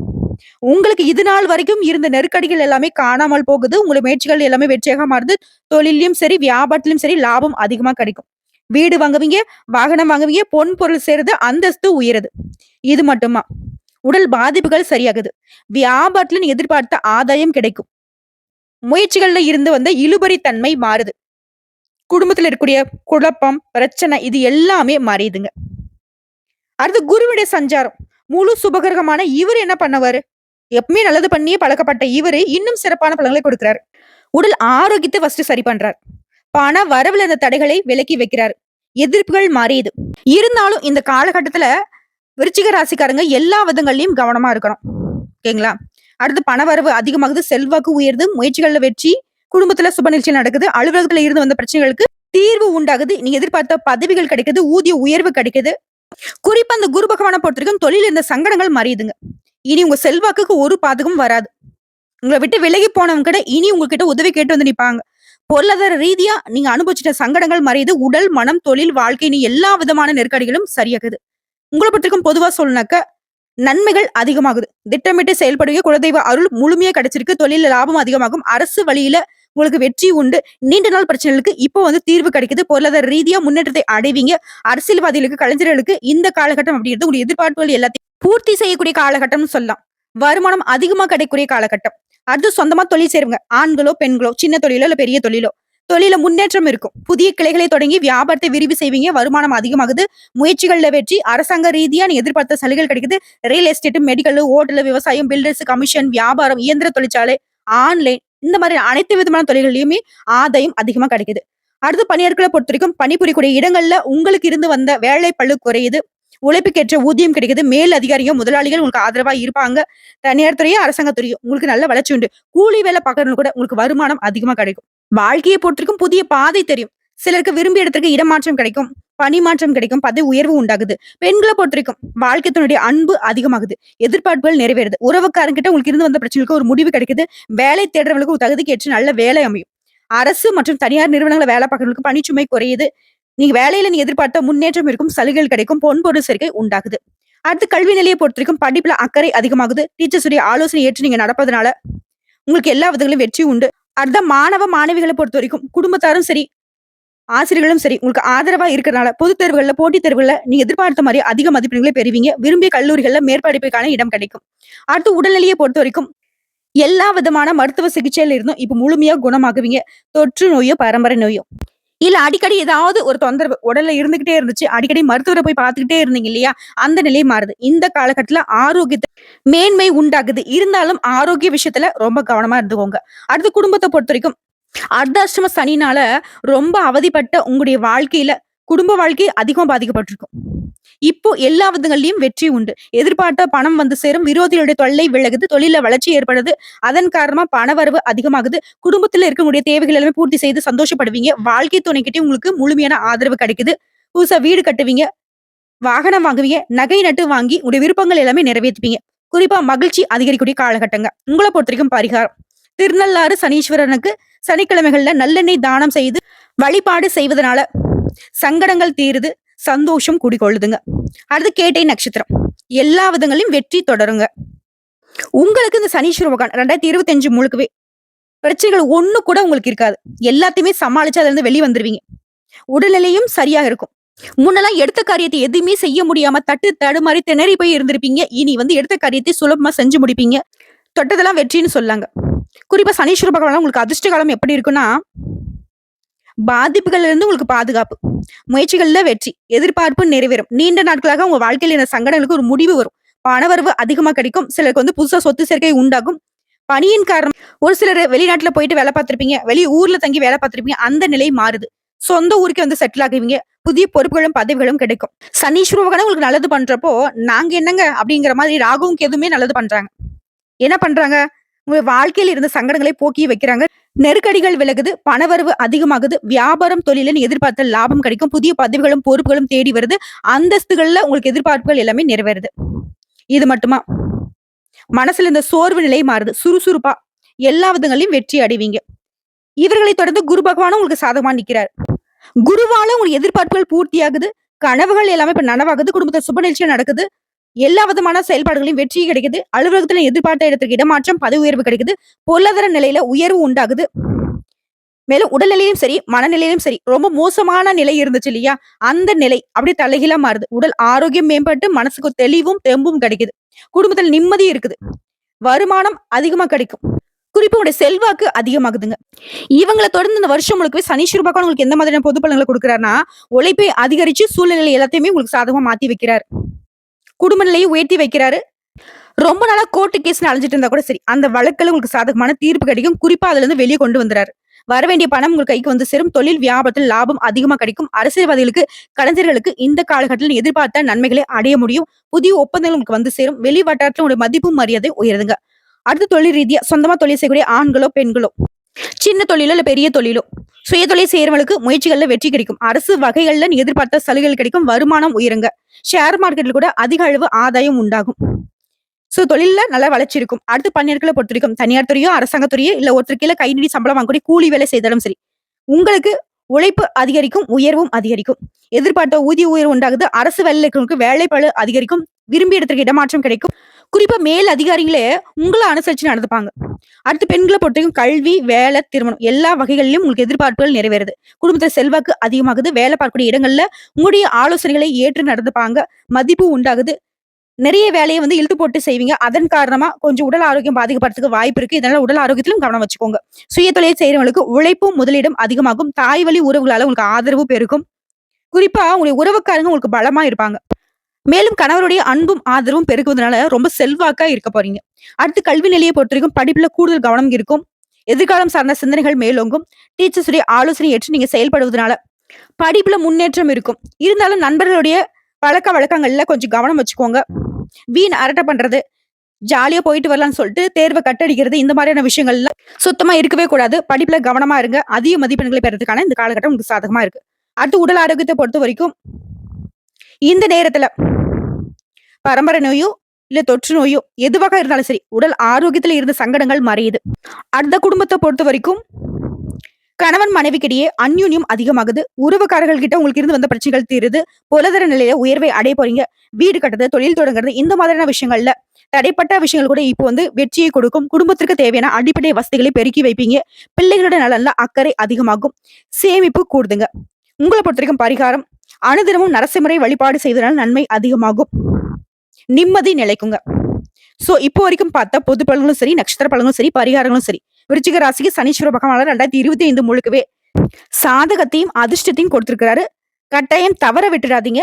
உங்களுக்கு இது நாள் வரைக்கும் இருந்த நெருக்கடிகள் எல்லாமே காணாமல் போகுது. உங்களுடைய முயற்சிகள் எல்லாமே வெற்றியாக மாறுது. தொழிலையும் சரி வியாபாரத்திலும் சரி லாபம் அதிகமா கிடைக்கும். வீடு வாங்குவீங்க வாகனம் வாங்குவீங்க பொன் பொருள் சேருது அந்தஸ்து உயருது. இது மட்டுமா? உடல் பாதிப்புகள் சரியாகுது. வியாபாரத்துல எதிர்பார்த்த ஆதாயம் கிடைக்கும். முயற்சிகள்ல இருந்து வந்த இழுபறி தன்மை மாறுது. குடும்பத்துல இருக்கக்கூடிய குழப்பம் பிரச்சனை இது எல்லாமே மாறியுதுங்க அடுத்து குருவிட சஞ்சாரம். முழு சுபகரகமான இவர் என்ன பண்ணவாரு? எப்பவுமே நல்லது பண்ணியே பழக்கப்பட்ட இவரு இன்னும் சிறப்பான பலன்களை கொடுக்கிறாரு. உடல் ஆரோக்கியத்தை ஃபர்ஸ்ட் சரி பண்றாரு. பண வரவுல இருந்த தடைகளை விலக்கி வைக்கிறாரு. எதிர்ப்புகள் மாறியது இருந்தாலும் இந்த காலகட்டத்துல விருச்சிக ராசிக்காரங்க எல்லா விதங்கள்லயும் கவனமா இருக்கணும். ஓகேங்களா? அடுத்து பணவரவு அதிகமாகுது செல்வாக்கு உயருது முயற்சிகள்ல வெற்றி குடும்பத்துல சுப நிகழ்ச்சி நடக்குது அலுவலகத்துல இருந்து வந்த பிரச்சனைகளுக்கு தீர்வு உண்டாகுது. நீங்க எதிர்பார்த்த பதவிகள் கிடைக்குது ஊதிய உயர்வு கிடைக்குது. குறிப்பா அந்த குரு பகவானை பொறுத்திருக்கும் தொழில் இருந்த சங்கடங்கள் மறையுதுங்க. இனி உங்க செல்வாக்குக்கு ஒரு பாதகம் வராது. உங்களை விட்டு விலகி போனவங்க கிட்ட இனி உங்ககிட்ட உதவி கேட்டு வந்து நிப்பாங்க. பொருளாதார ரீதியா நீங்க அனுபவிச்சிட்ட சங்கடங்கள் மறையுது உடல் மனம் தொழில் வாழ்க்கைன்னு எல்லா விதமான நெருக்கடிகளும் சரியாகுது. உங்களை பற்றிக்கும் பொதுவா சொல்லனாக்க நன்மைகள் அதிகமாகுது. திட்டமிட்டு செயல்படுவீங்க குலதெய்வ அருள் முழுமையா கிடைச்சிருக்கு. தொழில லாபம் அதிகமாகும். அரசு வழியில உங்களுக்கு வெற்றி உண்டு. நீண்ட நாள் பிரச்சனைகளுக்கு இப்போ வந்து தீர்வு கிடைக்குது. பொருளாதார ரீதியா முன்னேற்றத்தை அடைவீங்க. அரசியல்வாதிகளுக்கு கலைஞர்களுக்கு இந்த காலகட்டம் அப்படிங்கிறது உங்களுடைய எதிர்பார்ப்புகள் எல்லாத்தையும் பூர்த்தி செய்யக்கூடிய காலகட்டம்னு சொல்லலாம். வருமானம் அதிகமா கிடைக்கக்கூடிய காலகட்டம். அடுத்து சொந்தமா தொழில் செய்வங்க ஆண்களோ பெண்களோ சின்ன தொழிலோ இல்ல பெரிய தொழிலோ தொழில முன்னேற்றம் இருக்கும். புதிய கிளைகளை தொடங்கி வியாபாரத்தை விரிவு செய்வீங்க. வருமானம் அதிகமாகுது. முயற்சிகள்ல வெற்றி அரசாங்க ரீதியா நீ எதிர்பார்த்த சலுகைகள் கிடைக்குது. ரியல் எஸ்டேட் மெடிக்கல் ஹோட்டல் விவசாயம் பில்டர்ஸ் கமிஷன் வியாபாரம் இயந்திர தொழிற்சாலை ஆன்லைன் இந்த மாதிரி அனைத்து விதமான தொழில்களையுமே ஆதாயம் அதிகமா கிடைக்குது. அடுத்து பணியாட்களை பொறுத்த வரைக்கும் பணிபுரியக்கூடிய இடங்கள்ல உங்களுக்கு இருந்து வந்த வேலை பழு குறையுது. உழைப்புக்கேற்ற ஊதியம் கிடைக்குது. மேல் அதிகாரிகள் முதலாளிகள் உங்களுக்கு ஆதரவா இருப்பாங்க. தனியார் துறையும் அரசாங்க துறையும் உங்களுக்கு நல்ல வளர்ச்சி உண்டு. கூலி வேலை பார்க்கறவங்க கூட உங்களுக்கு வருமானம் அதிகமா கிடைக்கும். வாழ்க்கையை பொறுத்திருக்கும் புதிய பாதை தெரியும். சிலருக்கு விரும்பிய இடத்துக்கு இடமாற்றம் கிடைக்கும் பணிமாற்றம் கிடைக்கும் பதவி உயர்வு உண்டாகுது. பெண்களை பொறுத்திருக்கும் வாழ்க்கை அன்பு அதிகமாகுது எதிர்பார்ப்புகள் நிறைவேறுது. உறவுக்காரங்கிட்ட உங்களுக்கு இருந்து வந்த பிரச்சனைகளுக்கு ஒரு முடிவு கிடைக்குது வேலை தேடுறவங்களுக்கு ஒரு தகுதிக்கு ஏற்று நல்ல வேலை அமையும். அரசு மற்றும் தனியார் நிறுவனங்களை வேலை பார்க்கறவங்களுக்கு பணிச்சுமை குறையுது. நீங்க வேலையில நீ எதிர்பார்த்த முன்னேற்றம் இருக்கும் சலுகைகள் கிடைக்கும் பொன்பொருள் சேர்க்கை உண்டாகுது. அடுத்து கல்வி நிலையை பொறுத்த வரைக்கும் படிப்புல அக்கறை அதிகமாகுது. டீச்சர்ஸுடைய ஆலோசனை ஏற்று நீங்க நடப்பதனால உங்களுக்கு எல்லா விதங்களும் வெற்றி உண்டு. அடுத்த மாணவ மாணவிகளை பொறுத்த வரைக்கும் குடும்பத்தாரும் சரி ஆசிரியர்களும் சரி உங்களுக்கு ஆதரவா இருக்கிறனால பொதுத் தேர்வுகள்ல போட்டித் தேர்வுகள்ல நீங்க எதிர்பார்த்த மாதிரி அதிக மதிப்பெண்களை பெறுவீங்க. விரும்பிய கல்லூரிகள்ல மேற்படிப்புக்கான இடம் கிடைக்கும். அடுத்து உடல்நிலையை பொறுத்த வரைக்கும் எல்லா விதமான மருத்துவ சிகிச்சையில இருந்தும் இப்ப முழுமையா குணமாகுவீங்க தொற்று நோயோ பரம்பரை நோயோ. இல்ல அடிக்கடி ஏதாவது ஒரு தொந்தரவு உடல்ல இருந்துகிட்டே இருந்துச்சு அடிக்கடி மருத்துவரை போய் பார்த்துக்கிட்டே இருந்தீங்க இல்லையா? அந்த நிலை மாறுது. இந்த காலகட்டத்துல ஆரோக்கியத்தை மேன்மை உண்டாகுது. இருந்தாலும் ஆரோக்கிய விஷயத்துல ரொம்ப கவனமா இருந்துக்கோங்க. அடுத்து குடும்பத்தை பொறுத்த வரைக்கும் அர்த்தாஷ்டம சனினால ரொம்ப அவதிப்பட்ட உங்களுடைய வாழ்க்கையில குடும்ப வாழ்க்கை அதிகம் பாதிக்கப்பட்டிருக்கும். இப்போ எல்லா விதங்கள்லயும் வெற்றி உண்டு. எதிர்பார்த்த பணம் வந்து சேரும். விரோதிகளுடைய தொல்லை விலகுது. தொழில வளர்ச்சி ஏற்படுது. அதன் காரணமா பணவரவு அதிகமாகுது. குடும்பத்துல இருக்கக்கூடிய தேவைகள் எல்லாமே பூர்த்தி செய்து சந்தோஷப்படுவீங்க. வாழ்க்கை துணைக்கிட்டே உங்களுக்கு முழுமையான ஆதரவு கிடைக்குது. புதுசா வீடு கட்டுவீங்க. வாகனம் வாங்குவீங்க. நகை நட்டு வாங்கி உங்களுடைய விருப்பங்கள் எல்லாமே நிறைவேற்றுவீங்க. குறிப்பா மகிழ்ச்சி அதிகரிக்கக்கூடிய காலகட்டங்க. உங்களை பொறுத்த வரைக்கும் பரிகாரம். திருநள்ளாறு சனீஸ்வரனுக்கு சனிக்கிழமைகள்ல நல்லெண்ணெய் தானம் செய்து வழிபாடு செய்வதனால சங்கடங்கள் தீருது சந்தோஷம் குடிகொள்ளுதுங்க. அடுத்து கேட்டை நட்சத்திரம். எல்லா விதங்களையும் வெற்றி தொடருங்க. உங்களுக்கு இந்த சனீஸ்வர பகவான் ரெண்டாயிரத்தி இருபத்தி அஞ்சு முழுக்கவே பிரச்சனைகள் ஒண்ணு கூட உங்களுக்கு இருக்காது. எல்லாத்தையுமே சமாளிச்சு அதுல இருந்து வெளியே வந்துருவீங்க. உடல்நிலையும் சரியா இருக்கும். முன்னெல்லாம் எடுத்த காரியத்தை எதுவுமே செய்ய முடியாம தட்டு தடுமாறி திணறி போய் இருந்திருப்பீங்க. இனி வந்து எடுத்த காரியத்தை சுலபமா செஞ்சு முடிப்பீங்க. தொட்டதெல்லாம் வெற்றின்னு சொல்லாங்க. குறிப்பா சனீஸ்வர பகவான் உங்களுக்கு அதிர்ஷ்ட காலம் எப்படி இருக்குன்னா பாதிப்புகள்ல இருந்து உங்களுக்கு பாதுகாப்பு. முயற்சிகள்ல வெற்றி எதிர்பார்ப்பு நிறைவேறும். நீண்ட நாட்களாக உங்க வாழ்க்கையில இந்த சங்கடங்களுக்கு ஒரு முடிவு வரும். பணவரவு அதிகமா கிடைக்கும். சிலருக்கு வந்து புதுசா சொத்து சேர்க்கை உண்டாகும். பணியின் காரணம் ஒரு சிலர் வெளிநாட்டுல போயிட்டு வேலை பார்த்திருப்பீங்க. வெளி ஊர்ல தங்கி வேலை பார்த்திருப்பீங்க. அந்த நிலை மாறுது. சொந்த ஊருக்கே வந்து செட்டில் ஆகுவீங்க. புதிய பொறுப்புகளும் பதவிகளும் கிடைக்கும். சனீஸ்வர பகவான் உங்களுக்கு நல்லது பண்றப்போ நாங்க என்னங்க அப்படிங்கிற மாதிரி ராகுவுக்கு எதுவுமே நல்லது பண்றாங்க. என்ன பண்றாங்க? உங்க வாழ்க்கையில இருந்த சங்கடங்களை போக்கி வைக்கிறாங்க. நெருக்கடிகள் விலகுது பணவரவு அதிகமாகுது வியாபாரம் தொழில எதிர்பார்த்த லாபம் கிடைக்கும் புதிய பதவிகளும் பொறுப்புகளும் தேடி வருது. அந்தஸ்துகள்ல உங்களுக்கு எதிர்பார்ப்புகள் எல்லாமே நிறைவேறுது. இது மட்டுமா? மனசுல இந்த சோர்வு நிலை மாறுது சுறுசுறுப்பா எல்லா விதங்களையும் வெற்றி அடைவீங்க. இவர்களை தொடர்ந்து குரு பகவானும் உங்களுக்கு சாதகமா நிற்கிறார் குருவால உங்களுக்கு எதிர்பார்ப்புகள் பூர்த்தியாகுது கனவுகள் எல்லாமே இப்ப நனவாகுது குடும்பத்தை சுப நிகழ்ச்சியா நடக்குது. எல்லா விதமான செயல்பாடுகளையும் வெற்றி கிடைக்குது. அலுவலகத்துல எதிர்பார்த்த இடத்துக்கு இடமாற்றம் பதவி உயர்வு கிடைக்குது. பொருளாதார நிலையில உயர்வு உண்டாகுது. மேலும் உடல்நிலையும் சரி மனநிலையிலும் சரி ரொம்ப மோசமான நிலை இருந்துச்சு இல்லையா? அந்த நிலை அப்படியே தலைகீழா மாறுது. உடல் ஆரோக்கியம் மேம்பட்டு மனசுக்கு தெளிவும் தெம்பும் கிடைக்குது. குடும்பத்தில் நிம்மதி இருக்குது. வருமானம் அதிகமா கிடைக்கும். குறிப்பா உடைய செல்வாக்கு அதிகமாகுதுங்க. இவங்களை தொடர்ந்து இந்த வருஷம் முழுக்கவே சனீஸ்வர பகவான் உங்களுக்கு எந்த மாதிரியான பொது பலன்களை கொடுக்குறாருன்னா உழைப்பை அதிகரிச்சு சூழ்நிலை எல்லாத்தையுமே உங்களுக்கு சாதகமா மாத்தி வைக்கிறார். குடும்ப நிலையை உயர்த்தி வைக்கிறாரு. ரொம்ப நாளா கோர்ட்டு கேஸ் அலைஞ்சிட்டு இருந்தா கூட சரி அந்த வழக்குல உங்களுக்கு சாதகமான தீர்ப்பு கிடைக்கும். குறிப்பா அதுல இருந்து வெளியே கொண்டு வந்துறாரு வர வேண்டிய பணம் உங்கள் கைக்கு வந்து சேரும். தொழில் வியாபாரத்தில் லாபம் அதிகமா கிடைக்கும். அரசியல்வாதிகளுக்கு கலைஞர்களுக்கு இந்த காலகட்டத்தில் எதிர்பார்த்த நன்மைகளை அடைய முடியும். புதிய ஒப்பந்தங்கள் உங்களுக்கு வந்து சேரும். வெளி வட்டாரத்தில் உங்களுடைய மதிப்பு மரியாதை உயருதுங்க. அடுத்த தொழில் ரீதியா சொந்தமா தொழில் செய்யக்கூடிய ஆண்களோ பெண்களோ? சின்ன தொழிலோ இல்ல பெரிய தொழிலோ சுயதொழில் செய்யறவங்களுக்கு முயற்சிகள்ல வெற்றி கிடைக்கும். அரசு வகைகள்ல நீ எதிர்பார்த்த சலுகைகள் கிடைக்கும் வருமானம் உயருங்க. ஷேர் மார்க்கெட்ல கூட அதிக அளவு ஆதாயம் உண்டாகும். சோ தொழில நல்லா வளர்ச்சி இருக்கும். அடுத்து பணியாட்களை பொறுத்த வரைக்கும் தனியார் துறையோ அரசாங்க துறையோ இல்ல ஒருத்தர் கீழே கை நீடி சம்பளம் வாங்கக்கூடிய கூலி வேலை செய்தாலும் சரி உங்களுக்கு உழைப்பு அதிகரிக்கும் உயர்வும் அதிகரிக்கும். எதிர்பார்த்த ஊதிய உயர்வு உண்டாகுது அரசு வேலைக்கு வேலைப்பாடு அதிகரிக்கும் விரும்பிய இடத்துக்கு இடமாற்றம் கிடைக்கும். குறிப்பா மேல் அதிகாரிகளே உங்களை அனுசரிச்சு நடந்துப்பாங்க. அடுத்து பெண்களை பொறுத்தவரைக்கும் கல்வி வேலை திருமணம் எல்லா வகைகளிலும் உங்களுக்கு எதிர்பார்ப்புகள் நிறைவேறுது. குடும்பத்தில் செல்வாக்கு அதிகமாகுது வேலை பார்க்கக்கூடிய இடங்கள்ல உங்களுடைய ஆலோசனைகளை ஏற்று நடந்துப்பாங்க மதிப்பு உண்டாகுது. நிறைய வேலையை வந்து இழுத்து போட்டு செய்வீங்க. அதன் காரணமா கொஞ்சம் உடல் ஆரோக்கியம் பாதிக்கப்படுறதுக்கு வாய்ப்பு இருக்கு. இதனால உடல் ஆரோக்கியத்திலும் கவனம் வச்சுக்கோங்க. சுய தொழில் செய்யறவங்களுக்கு உழைப்பும் முதலீடும் அதிகமாகும். தாய் வழி உறவுகளால உங்களுக்கு ஆதரவு பெருக்கும் குறிப்பா உங்களுடைய உறவுக்காரங்க உங்களுக்கு பலமா இருப்பாங்க. மேலும் கணவருடைய அன்பும் ஆதரவும் பெருகுவதனால ரொம்ப செல்வாக்கா இருக்க போறீங்க. அடுத்து கல்வி நிலையை பொறுத்த வரைக்கும் படிப்புல கூடுதல் கவனம் இருக்கும். எதிர்காலம் சார்ந்த சிந்தனைகள் மேலோங்கும். டீச்சர்ஸுடைய ஆலோசனை ஏற்று நீங்க செயல்படுவதனால படிப்புல முன்னேற்றம் இருக்கும். இருந்தாலும் நண்பர்களுடைய பழக்க வழக்கங்கள்ல கொஞ்சம் கவனம் வச்சுக்கோங்க. வீண் அரட்டை பண்றது ஜாலியா போயிட்டு வரலாம்னு சொல்லிட்டு தேர்வை கட்டடிக்கிறது இந்த மாதிரியான விஷயங்கள்ல சுத்தமா இருக்கவே கூடாது. படிப்புல கவனமா இருங்க. அதிக மதிப்பெண்களை பெறதுக்கான இந்த காலகட்டம் உங்களுக்கு சாதகமா இருக்கு. அடுத்து உடல் ஆரோக்கியத்தை பொறுத்த வரைக்கும் இந்த நேரத்துல பரம்பரை நோயோ இல்ல தொற்று நோயோ எதுவாக இருந்தாலும் சரி உடல் ஆரோக்கியத்துல இருந்த சங்கடங்கள் மறையுது. அடுத்த குடும்பத்தை பொறுத்த வரைக்கும் கணவன் மனைவிக்கிடையே அந்யூன்யம் அதிகமாகுது. உறவுக்காரர்கள் கிட்ட உங்களுக்கு இருந்து வந்த பிரச்சனைகள் தீருது. பொருளாதார நிலையில உயர்வை அடைய போறீங்க. வீடு கட்டுறது தொழில் தொடங்குறது இந்த மாதிரியான விஷயங்கள்ல தடைப்பட்ட விஷயங்கள் கூட இப்போ வந்து வெற்றியை கொடுக்கும். குடும்பத்திற்கு தேவையான அடிப்படை வசதிகளை பெருக்கி வைப்பீங்க. பிள்ளைகளோட நலன்ல அக்கறை அதிகமாகும். சேமிப்பு கூடுதுங்க. உங்களை பொறுத்த வரைக்கும் பரிகாரம் அனுதினமும் நரசிம்மரை வழிபாடு செய்ததால் நன்மை அதிகமாகும். நிம்மதி நிலைக்குங்க. சோ இப்போ வரைக்கும் பார்த்தா பொது பலன்களும் சரி நட்சத்திர பலன்களும் சரி பரிகாரங்களும் சரி. விருச்சிக ராசிக்கு சனீஸ்வர பகவான ரெண்டாயிரத்தி இருபத்தி ஐந்து முழுக்கவே சாதகத்தையும் அதிர்ஷ்டத்தையும் கொடுத்திருக்கிறாரு. கட்டாயம் தவற விட்டுறாதீங்க.